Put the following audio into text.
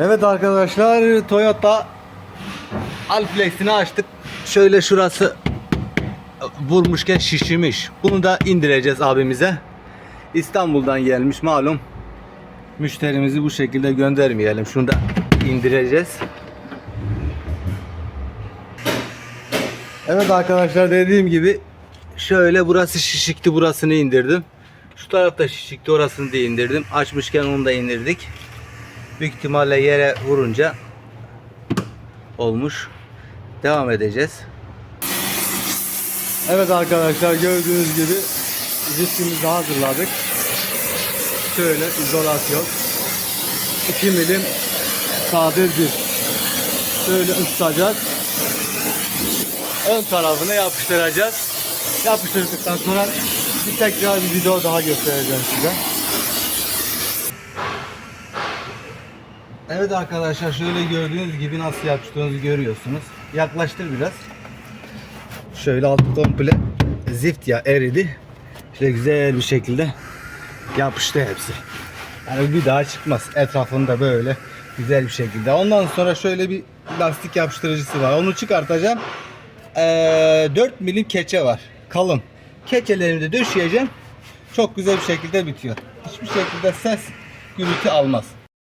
Evet arkadaşlar Toyota Alplex'ini açtık. Şöyle şurası vurmuşken şişirmiş. Bunu da indireceğiz abimize. İstanbul'dan gelmiş malum. Müşterimizi bu şekilde göndermeyelim. Şunu da indireceğiz. Evet arkadaşlar dediğim gibi şöyle burası şişikti burasını indirdim. Şu tarafta şişikti orasını da indirdim. Açmışken onu da indirdik. Büyük ihtimalle yere vurunca olmuş. Devam edeceğiz. Evet arkadaşlar gördüğünüz gibi ziftimizi hazırladık. Şöyle izolasyon. 2 milim sadır bir. Şöyle ısıtacağız. Ön tarafını yapıştıracağız. Yapıştırdıktan sonra bir tekrar bir video daha göstereceğim size. Evet arkadaşlar şöyle gördüğünüz gibi nasıl yapıştığınızı görüyorsunuz. Yaklaştır biraz. Şöyle altı komple zift ya eridi. Şöyle güzel bir şekilde yapıştı hepsi. Yani bir daha çıkmaz. Etrafında böyle güzel bir şekilde. Ondan sonra şöyle bir lastik yapıştırıcısı var. Onu çıkartacağım. Ee, 4 milim keçe var. Kalın. Keçelerimi de döşeyeceğim. Çok güzel bir şekilde bitiyor. Hiçbir şekilde ses gürültü almaz.